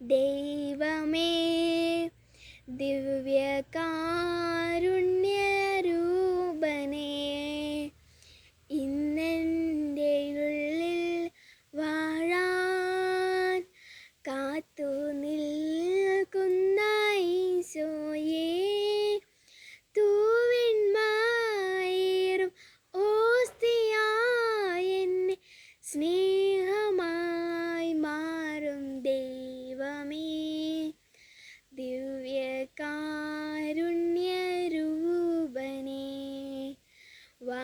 ദൈവമേ ദിവ്യകാരുണ്യരൂപനേ ഇന്നെന്റെ ഉള്ളിൽ വാഴാൻ കാത്തു നിൽക്കുന്ന ഈശോയേ തൂവിന്മായേറും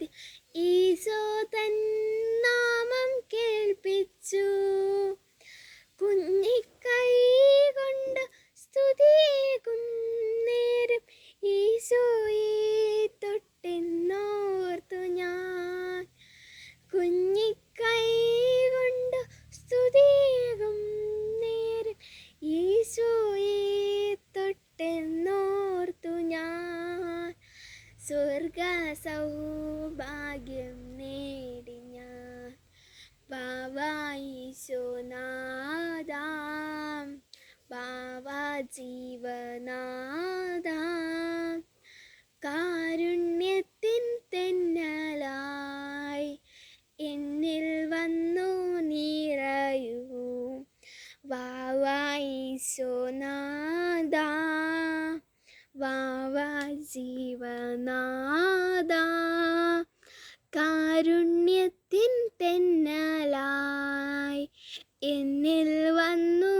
കാതിൽ ഈശോതൻ നാമം കേൾപ്പിച്ചു. കുഞ്ഞിക്കൈ കൊണ്ട് സ്തുതിയേകും നേരം. ഈശോയെ തൊട്ടെന്നോർത്തു ഞാൻ. കുഞ്ഞിക്കൈ കൊണ്ട് സ്തുതിയേകും നേരം. ഈശോയെ തൊട്ടെന്നോർത്തു ഞാൻ. സ്വർഗ സൗഭാഗ്യം ബാബാ ജീവനാഥ കാരുണ്യത്തിൻ തെന്നലായി എന്നിൽ വന്നു നിറയൂ. വാവാ ഈശോനാഥ വാവാ ജീവനാദ. കാരുണ്യത്തിൻ തെന്നലായി എന്നിൽ വന്നു